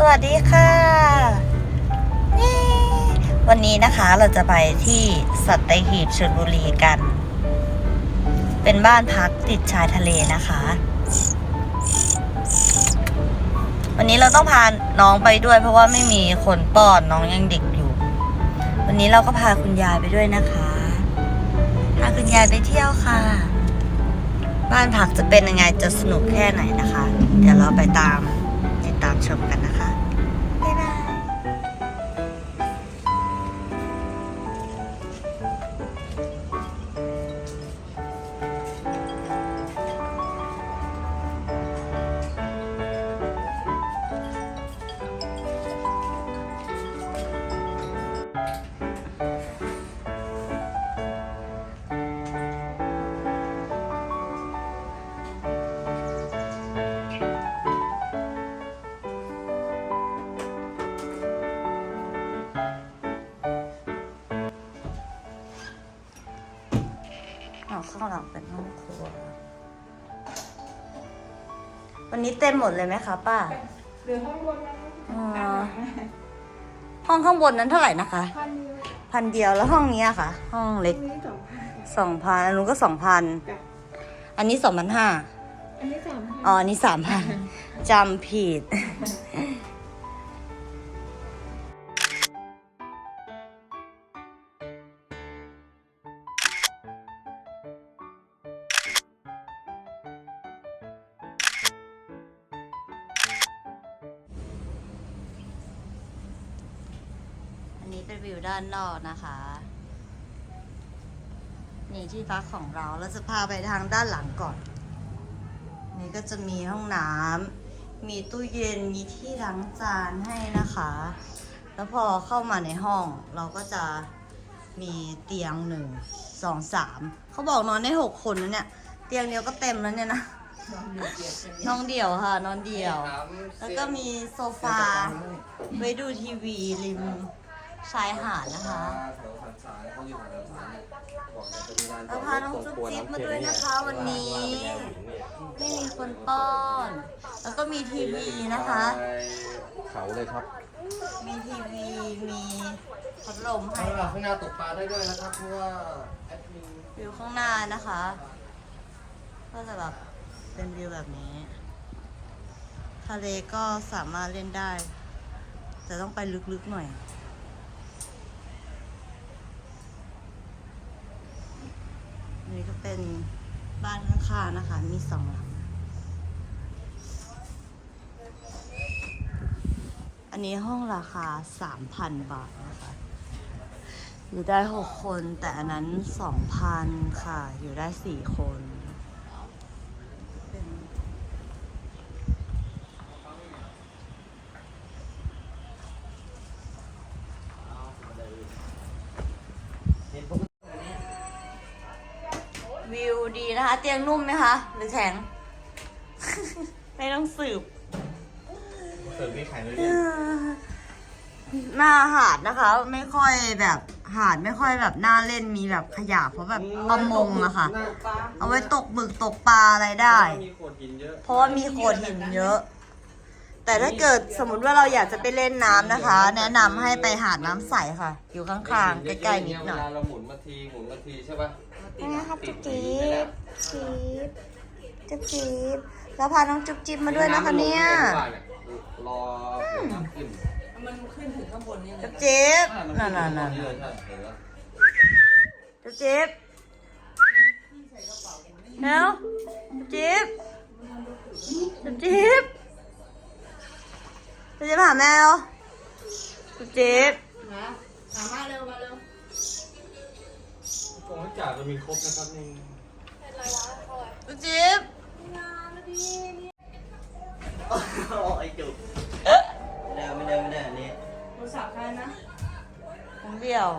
สวัสดีค่ะวันนี้นะคะเราจะไปที่สัตหีบชลบุรีกัน เป็นบ้านพักติดชายทะเลนะคะ วันนี้เราต้องพาน้องไปด้วย เพราะว่าไม่มีคนป้อนน้องยังเด็กอยู่ วันนี้เราก็พาคุณยายไปด้วยนะคะพาคุณยายไปเที่ยวค่ะ บ้านพักจะเป็นยังไงจะสนุกแค่ไหนนะคะ เดี๋ยวเราไปตามติดตามชมกันนะ เอาข้างหลังเป็นห้องครัว วันนี้เต็มหมดเลยไหมคะป้าหลือห้อง องข้างบนนั้นเท่าไหร่นะคะ พันเดียวพันเดียวแล้วห้องเนี้ยค่ะ ห้องเล็กอันนี้สองพันสองพันอันนู้นก็สองพันจ้ะอันนี้สองพันห้าอันนี้สามพันอ๋ออันนี้สามพันจำผิด เป็นวิวด้านนอกนะคะ นี่ที่พักของเราเราจะพาไปทางด้านหลังก่อน นี่ก็จะมีห้องน้ำมีตู้เย็นมีที่ล้างจานให้นะคะ แล้วพอเข้ามาในห้องเราก็จะมีเตียงหนึ่งสองสามเขาบอกนอนได้หกคนนะเนี่ย เตียงเดียวก็เต็มแล้วเนี่ยนะนอนเดี่ยวค่ะนอนเดี่ยว แล้วก็มีโซฟาไว้ดูทีวีริม ชายหาดนะคะเราพาน้องจุ๊บจิ๊บมาด้วยนะคะวันนี้ ไม่มีคนป้อน แล้วก็มีทีวีนะคะ เขาเลยครับ มีทีวีมีพัดลมให้ข้างหน้าตกปลาได้ด้วยนะครับเพราะว่าแอดมินวิวข้างหน้านะคะ ก็จะแบบเป็นวิวแบบนี้ ทะเลก็สามารถเล่นได้ แต่ต้องไปลึกๆหน่อย นี่ก็เป็นบ้านข้างๆนะคะ มีสองหลัง อันนี้ห้องราคาสามพันบาทนะคะ อยู่ได้หกคนแต่อันนั้นสองพันค่ะ อยู่ได้สี่คน วิวดีนะคะ เตียงนุ่มไหมคะ หรือแข็ง ไม่ต้องสืบ เสิร์ฟนี่ขายเลยหน้าหาดนะคะ ไม่ค่อยแบบหาดไม่ค่อยแบบน่าเล่นมีแบบขยะเพราะแบบประมงอะค่ะ เอาไว้ตกหมึกตกปลาอะไรได้ มีโขดหินเยอะเพราะว่ามีโขดหินเยอะ แต่ถ้าเกิดสมมติว่าเราอยากจะไปเล่นน้ำนะคะ แนะนำให้ไปหาดน้ำใสค่ะ อยู่ข้างๆใกล้ๆนิดหน่อย เวลาเราหมุนมาทีหมุนมาทีใช่ป่ะ นะครับจุ๊บจิ๊บจิ๊บจุ๊บจิ๊บแล้วพาน้องจุ๊บจิ๊บมาด้วยนะคะเนี่ยรอน้ำขึ้นจุ๊บจิ๊บอะมันั่นขึ้นั่นนั่นเลยใช่เห็นแล้วจุ๊บจิ๊บเร็วจุ๊บจิ๊บจุ๊บจิ๊บจุ๊บจิ๊บหาแม่แล้วจุ๊บจิ๊บ ของจ่าจะมีครบนะครับนี่จุ๊บจิ๊บไอ้จุกไม่ได้ไม่ได้ไม่ได้อันนี้ผมเดียว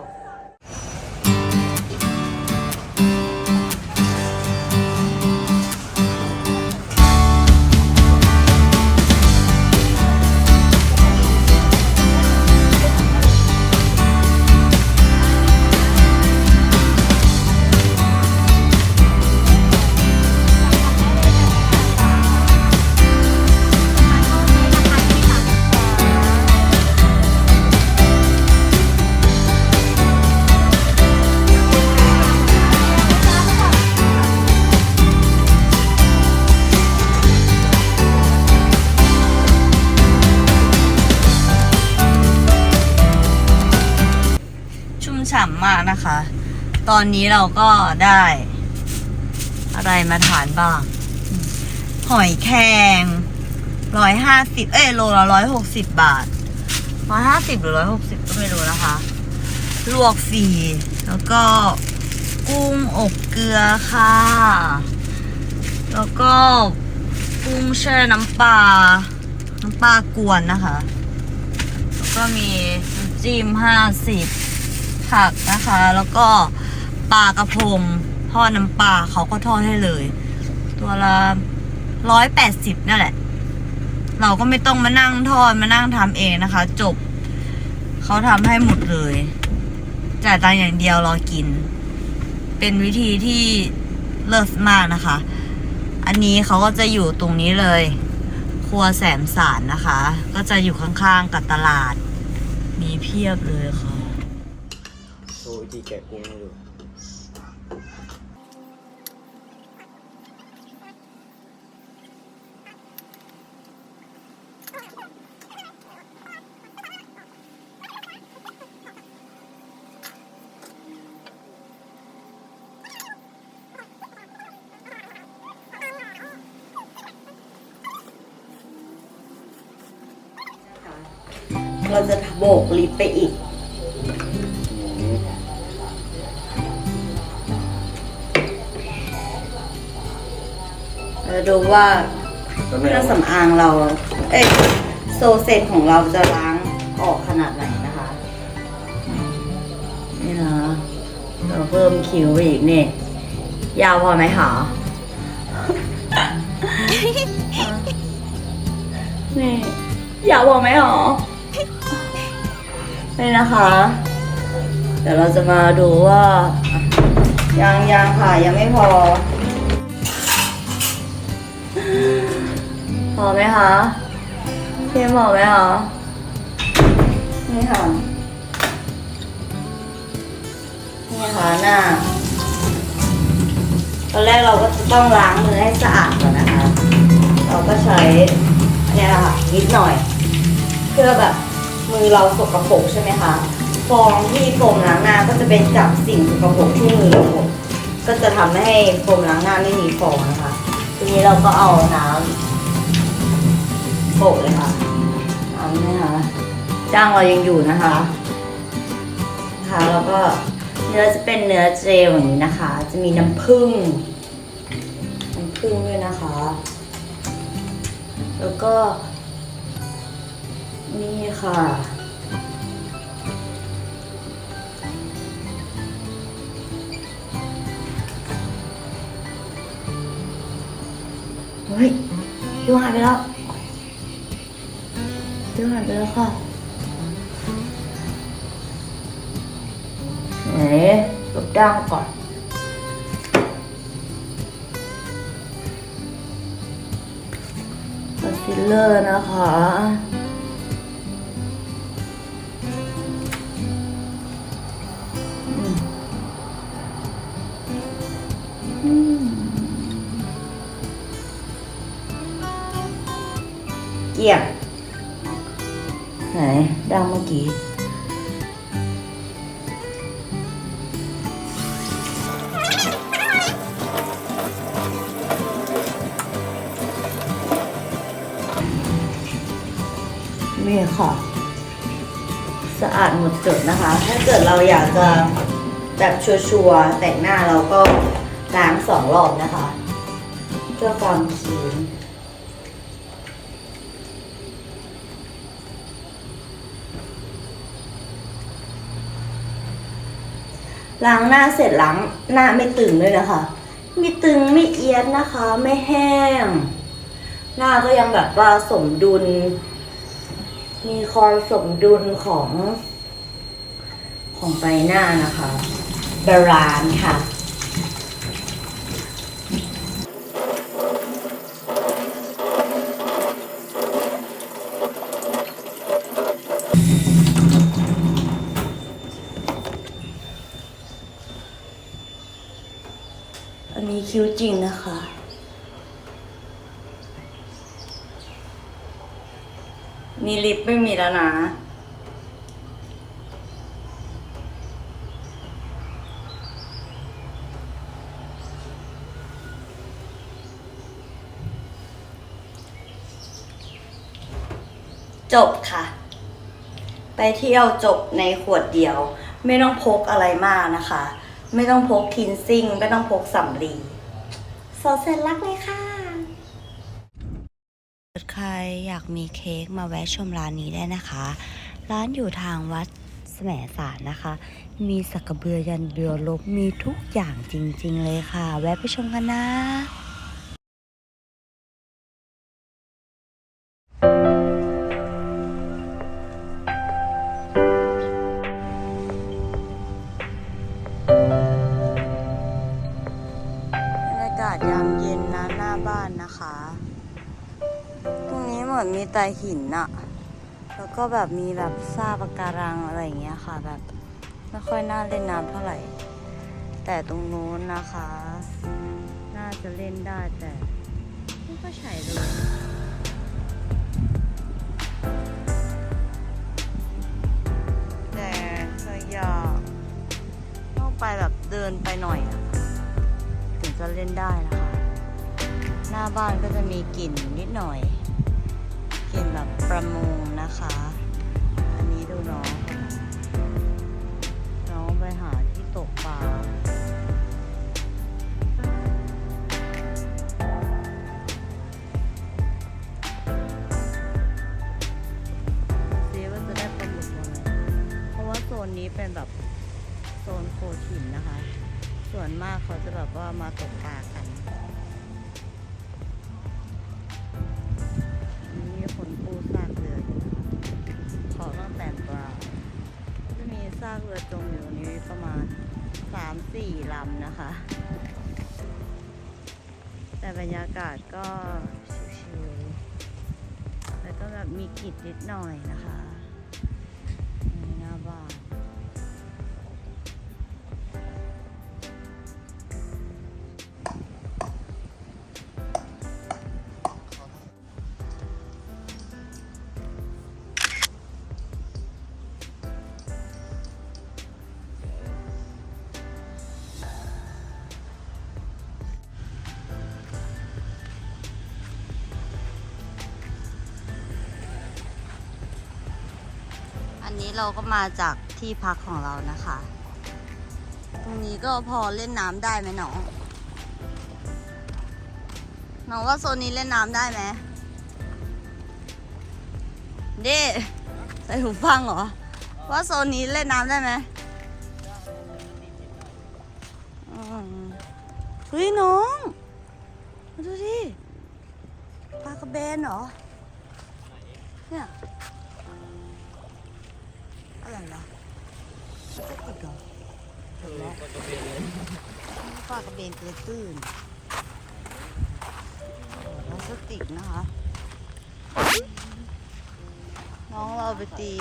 อนนี้เราก็ได้ อะไรมาทานบ้าง หอยแครงร้อยห้าสิบเอ้ยโลละร้อยหกสิบบาทร้อยห้าสิบหรือร้อยหกสิบก็ไม่รู้นะคะ ลวกฟรีแล้วก็กุ้งอบเกลือค่ะ แล้วก็กุ้งแช่น้ำปลา น้ำปลากวนนะคะ แล้วก็มีจิ้มห้าสิบผักนะคะ แล้วก็ ปลากระพงทอดน้ำปลาเขาก็ทอดให้เลย ตัวละร้อยแปดสิบนั่นแหละ เราก็ไม่ต้องมานั่งทอดมานั่งทำเองนะคะ จบ เขาทำให้หมดเลยจ่ายตังค์อย่างเดียวรอกิน เป็นวิธีที่เลิศมากนะคะ อันนี้เขาก็จะอยู่ตรงนี้เลย ครัวแสมสารนะคะ ก็จะอยู่ข้างๆกับตลาด มีเพียบเลยค่ะโชว์วิธีแกะกุ้งให้ดู เราจะโบกลิฟต์ไปอีก เราจะดูว่าเครื่องสำอางเรา เอ้ยโซเซนของเราจะล้างออกขนาดไหนนะคะ นี่นะเราเพิ่มคิ้วไปอีกนี่ยาวพอไหมคะนี่ยาวพอไหมหรอ นี่นะคะ เดี๋ยวเราจะมาดูว่ายังยังค่ะยังไม่พอ พอไหมคะเพียงพอไหมคะนี่ค่ะนี่ค่ะหน้าตอนแรกเราก็จะต้องล้างมือให้สะอาดก่อนนะคะ เราก็ใช้อันนี้แหละค่ะนิดหน่อย เพื่อแบบ มือเราสกปรกใช่ไหมคะฟองที่โฟมล้างหน้าก็จะเป็นจับสิ่งสกปรกที่มือเราก็จะทำให้โฟมล้างหน้าไม่มีฟองนะคะทีนี้เราก็เอาน้ำโปะเลยค่ะน้ำนี่ค่ะจ้างเรายังอยู่นะคะค่ะแล้วก็เนื้อจะเป็นเนื้อเจลอย่างนี้นะคะ จะมีน้ำผึ้งน้ำผึ้งด้วยนะคะ แล้วก็ นี่ค่ะ เฮ้ยยูหายไปแล้วยูหายไปแล้วค่ะไหนลบดังก่อนคอนซีลเลอร์นะคะ กี่ยง ไหนดังเมื่อกี้นี่ค่ะ สะอาดหมดจดนะคะ ถ้าเกิดเราอยากจะแบบชัวร์ๆแต่งหน้าเราก็ล้างสองรอบนะคะ เพื่อความค ล้างหน้าเสร็จล้างหน้าไม่ตึงด้วยนะคะ ไม่ตึงไม่เอียดนะคะ ไม่แห้ง หน้าก็ยังแบบว่าสมดุล มีความสมดุลของ ของใบหน้านะคะบาลานซ์ค่ะ คิ้วจริงนะคะ มีลิปไม่มีแล้วนะ จบค่ะ ไปเที่ยวจบในขวดเดียว ไม่ต้องพกอะไรมากนะคะไม่ต้องพกคินซิ่ง ไม่ต้องพกสำลี โซเซนรักเลยค่ะใครอยากมีเค้กมาแวะชมร้านนี้ได้นะคะ ร้านอยู่ทางวัดแสมสารนะคะ มีสักกระเบือยันเรือลบมีทุกอย่างจริง ๆ เลยค่ะ แวะไปชมกันนะ แต่หินอะแล้วก็แบบมีแบบซาปะการังอะไรอย่างเงี้ยค่ะ แบบไม่ค่อยน่าเล่นน้ำเท่าไหร่ แต่ตรงนู้นนะคะ น่าจะเล่นได้แต่ไม่ก็ใช่เลยแต่ก็อยากต้องไปแบบเดินไปหน่อยอะถึงจะเล่นได้นะคะ หน้าบ้านก็จะมีกลิ่นนิดหน่อย กลิ่นแบบประมงนะคะ อันนี้ดูน้อง น้องไปหาที่ตกปลาซีว่าจะได้ปลาหมึกไหมเพราะว่าโซนนี้เป็นแบบโซนโขดหินนะคะ ส่วนมากเขาจะแบบว่ามาตกปลาำนะคะ แต่บรรยากาศก็ชิวๆแล้วก็แบบมีกลิ่นนิดหน่อยนะคะ อันนี้เราก็มาจากที่พักของเรานะคะ ตรงนี้ก็พอเล่นน้ำได้ไหมน้อง น้องว่าโซนนี้เล่นน้ำได้ไหมเด้ใส่หูฟังเหรอ ว่าโซนนี้เล่นน้ำได้ไหมอืมเฮ้ยน้องมาดูดิปลากระเบนเหรอ ตื้นพลาสติกนะคะ น้องเราไปตี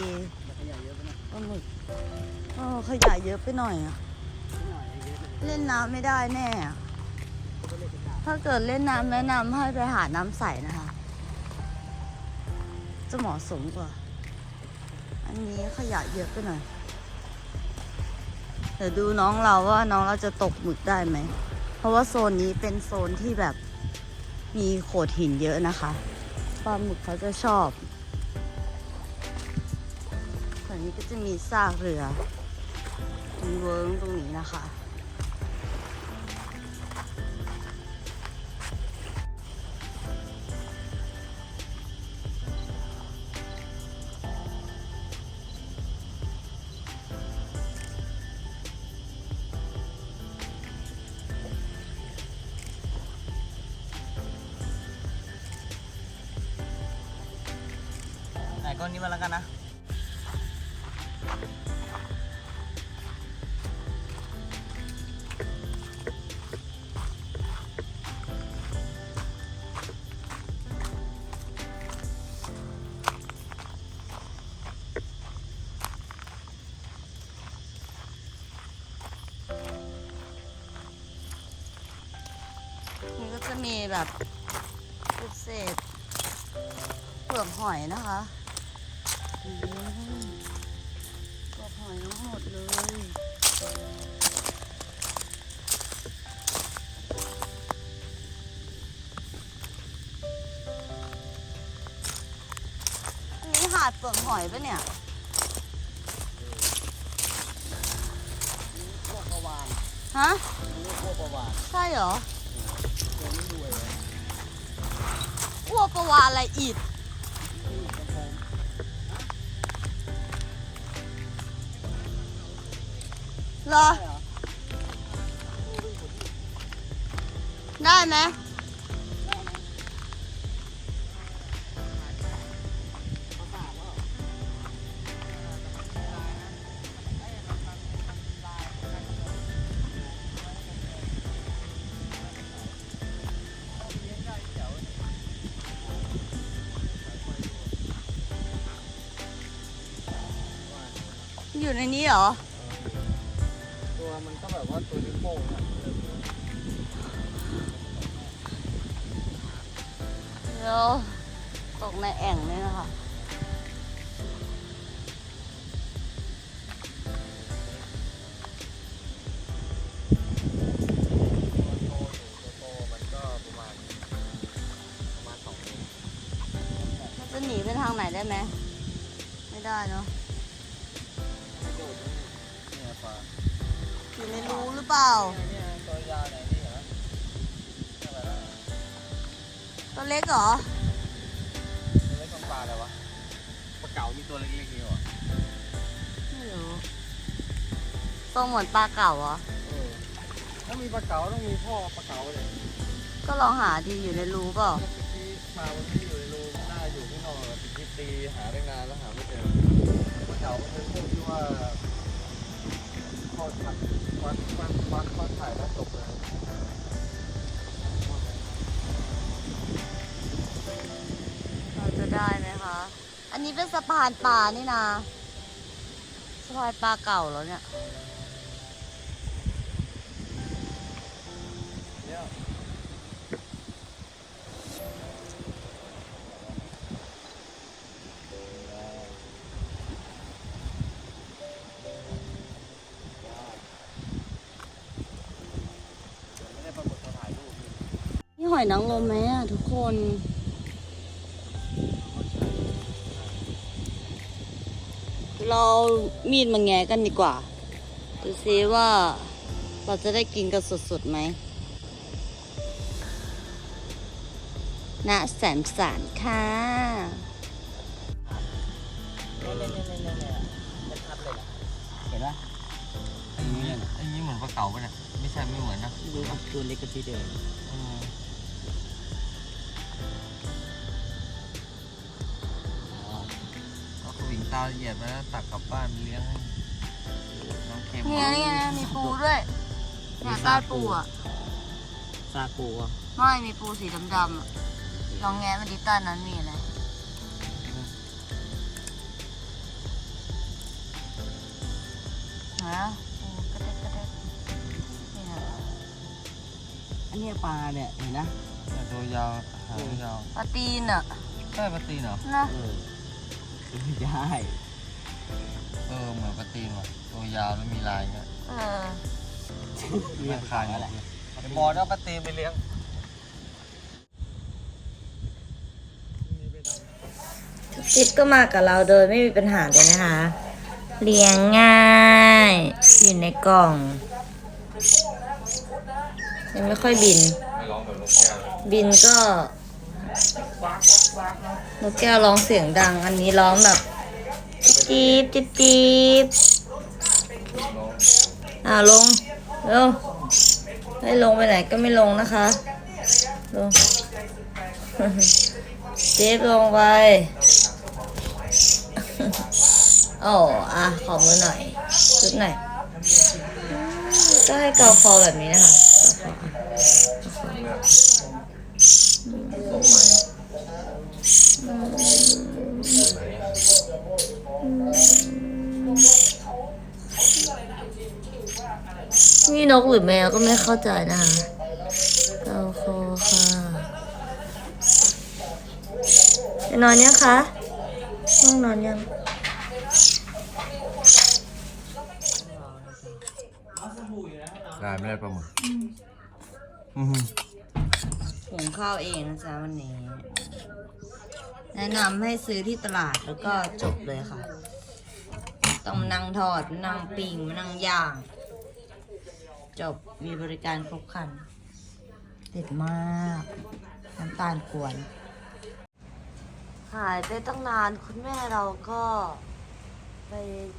ปลาหมึกเออขยะเยอะไปหน่อยอะเล่นน้ำไม่ได้แน่อะถ้าเกิดเล่นน้ำแนะนำให้ไปหาน้ำใสนะคะ จะเหมาะสมกว่า อันนี้ขยะเยอะไปหน่อย เดี๋ยวดูน้องเราว่าน้องเราจะตกหมึกได้ไหม เพราะว่าโซนนี้เป็นโซนที่แบบมีโขดหินเยอะนะคะปลาหมึกเขาจะชอบส่วนนี้ก็จะมีซากเรือมีเวิร์งตรงนี้นะคะ ไหนก้ ดเปลือกหอยปะเนี่ยพวกประวานฮะนี่พวกประวานใช่เหรอตัวนี้รวยเลยอ้วกประวานอะไรอีกเหรอ ได้ไหม อยู่ในนี้เหรอ ตัวมันก็แบบว่าตัวนิ้วโป้งอะแล้วตกในแอ่งนี่นะคะตัวโตมันก็ประมาณประมาณสองมันจะหนีไปทางไหนได้ไหม ไม่ได้เนาะ เล็กเหรอตัวเล็กของปลาอะไรวะ ปลาเก๋ามีตัวเล็กๆนี่หรอไม่รู้ทรงเหมือนปลาเก่าเหรอ เออถ้ามีปลาเก๋าต้องมีพ่อปลาเก๋าเลยก็ลองหาดีอยู่ในรูเปล่า เมื่อกี้มาวันนี้อยู่ในรูน่าอยู่ข้างนอกอะตีตีหาได้นานแล้วหาไม่เจอ ปลาเก๋ามันเป็นพวกที่ว่าพอถัดวัดวัดวัดวัดถ่ายแล้วจบเลย เราจะได้ไหมคะ อันนี้เป็นสะพานปลานี่นะสะพานปลาเก่าแล้วเนี่ยไม่ได้ปรากฏถ่ายรูปนี่หอยนางรมไหมอะทุกคน เรามีดมาแงะกันดีกว่า ดูซิว่าเราจะได้กินกันสดๆไหมณแสมสารค่ะเนี่ยเนี่ยเนี่ยเนี่ยเนี่ยมันชัดเลยนะเห็นปะไอ้นี้ไอ้นี้เหมือนปลาเก๋าปะเนี่ยไม่ใช่ไม่เหมือนนะดูอะตัวเล็กกว่าที่เดิม ตาละเอียดมาแล้วตักกลับบ้านเลี้ยงน้องเค็มนี่ไงนี่ไงมีปูด้วยเนี่ยใต้ปูอะซากูอะไม่มีปูสีดำๆอะลองแงะมาดิใต้นั้นมีอะไรฮะปูกระเด็กกระเด็กนี่นะอันเนี้ยปลาเนี่ยเห็นนะ ตัวยาวหางยาวปลาตีนอะ ใช่ปลาตีนเหรอนะ เออ ไม่ได้ เออเหมือนปลาตีนว่ะตัวยาวแล้วมีลายเงี้ยเออมันคายอะไรไอ้บอลเอาปลาตีนไปเลี้ยงจิ๊บก็มากับเราโดยไม่มีปัญหาเลยนะคะ เลี้ยงง่าย อยู่ในกล่อง ยังไม่ค่อยบินไม่ร้องแบบนกแก้วเลยบิ นกแก้วร้องเสียงดัง อันนี้ร้องแบบจี๊บจี๊บจี๊บองอ่าลงเร็วให้ลงไปไหนก็ไม่ลงนะคะลงจี๊บลงไปโอ้อะขอมือหน่อยจุดหน่อยก็ให้เกาคอแบบนี้นะคะเกาคออะ นี่นกหรือแมวก็ไม่เข้าใจนะคะเกาคอค่ะจะนอนยังคะง่วงนอนยัง ได้ไม่ได้ปลาหมึกหุงข้าวเองนะจ๊ะวันนี้ไหนแนะนำให้ซื้อที่ตลาดแล้วก็จบเลยค่ะ ต้องมานั่งทอดมานั่งปิ้งมานั่งย่าง จบมีบริการครบครันเด็ดมากน้ำตาลกวน หายไปตั้งนานคุณแม่เราก็ไป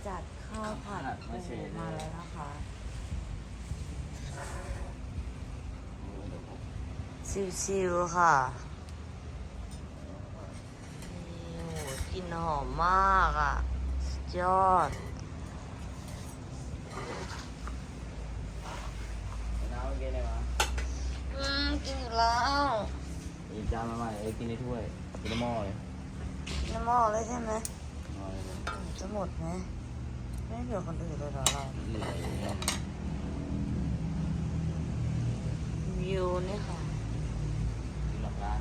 จัดข้าวผัดปูมาแล้วนะคะชิวๆค่ะนี่โอ้หกลินหอมมากอะสุดยอด น้ำกินอะไรมา อืมกินอยู่แล้ว อีก จานมาใหม่เอ้ยกินในถ้วยกินในหม้อเลยน้ำหม้อเลยใช่ไหมเอาเลยเลยจะหมดไหมไม่เหลือคนอื่นเลยเหรอเราเหลืออย่างเงี้ยวิวนี่ค่ะหลักร้าน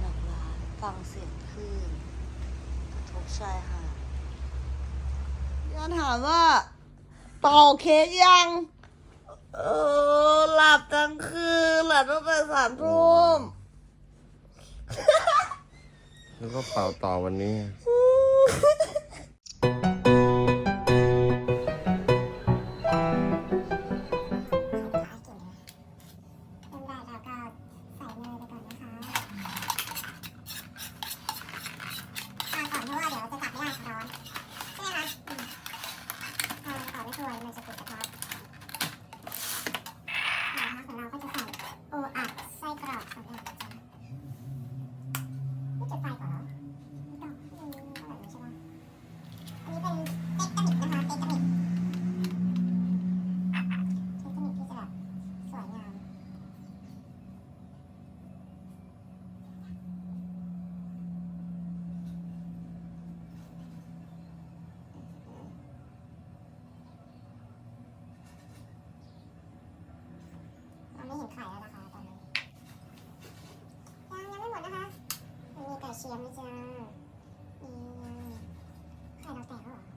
หลักล้านฟังเสียงคลื่นกระทบชายหาดย้อนถามว่าเป่าเค้กยัง เออหลับทั้งคืนหลับตั้งแต่สามทุ่ม แล้วก็เป่าต่อวันนี้ ไข่เรา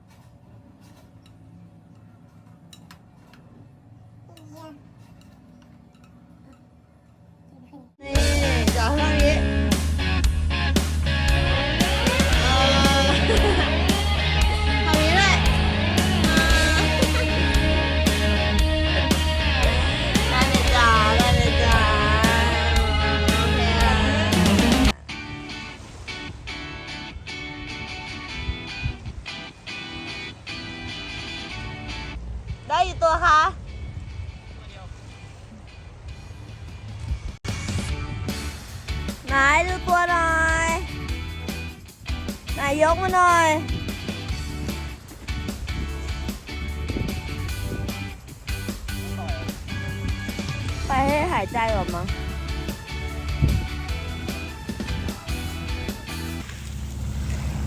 ายใจก่อมั้ง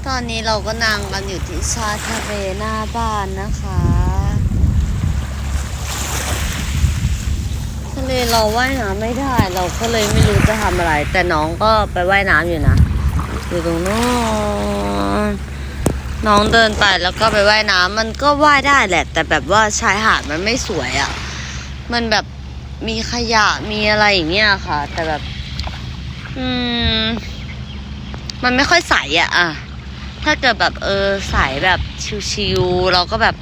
ตอนนี้เราก็นั่งกันอยู่ที่ชาทะเลหน้าบ้านนะคะ ทะเลเราว่ายน้ำไม่ได้ เราก็เลยไม่รู้จะทำอะไร แต่น้องก็ไปว่ายน้ำอยู่นะ อยู่ตรงโน้นน้องเดินไปแล้วก็ไปว่ายน้ำมันก็ว่ายได้แหละ แต่แบบว่าชายหาดมันไม่สวยอะ่ะ มันแบบ มีขยะมีอะไรอย่างเงี้ยค่ะ แต่แบบ อืม มันไม่ค่อยใสอะ่ะอะถ้าเกิดแบบเออใสแบบชิวๆเราก็แบบ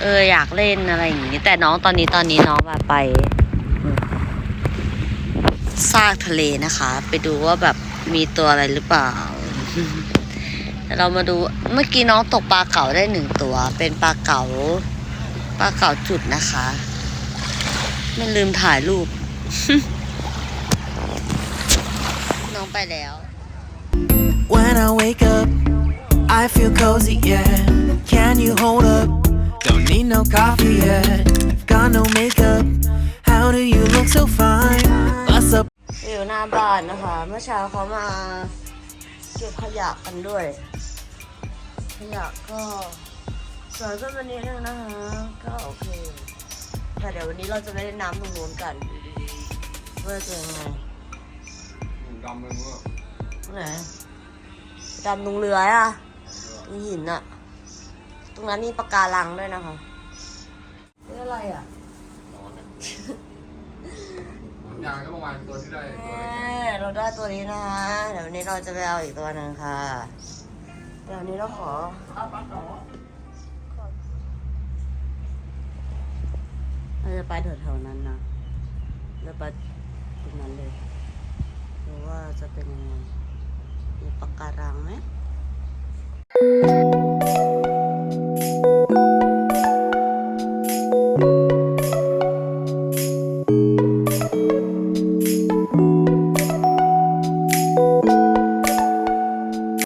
เอออยากเล่นอะไรอย่างงี้ แต่น้องตอนนี้ตอนนี้น้องแบบไปซากทะเลนะคะ ไปดูว่าแบบมีตัวอะไรหรือเปล่าเดี๋ยวเรามาดูเมื่อกี้น้องตกปลาเก๋าได้หนึ่งตัว เป็นปลาเก๋าปลาเก๋าจุดนะคะ ไม่ลืมถ่ายรูป น้องไปแล้ว When I wake up, I feel cozy, yeah. Can you hold up? Don't need no coffee yet. Got no makeup. How do you look so fine? Bust up. อยู่หน้าบ้านนะคะ เมื่อเช้าเขามาเก็บขยะกันด้วย ขยะก็สวยขึ้นมานิดนึงนะคะ ก็โอเค แต่เดี๋ยววันนี้เราจะไปเล่นน้ำตรงนู้นกันว่าจะยังไงดำเลยมั้งตรงไหนดำตรงเรืออะตรงหินอะ ตรงนั้นมีปะการังด้วยนะคะนี่อะไรอะนอนนะนยางก็ประมาณตัวที่ได้ตัวแม่เล็กเราได้ตัวนี้นะเดี๋ยววันนี้เราจะไปเอาอีกตัวหนึ่งค่ะ เดี๋ยววันนี้เราขอ เราจะไปแถวๆนั้นนะเราไปตรงนั้นเลยดูว่าจะเป็นยังไงมีปะการังไหม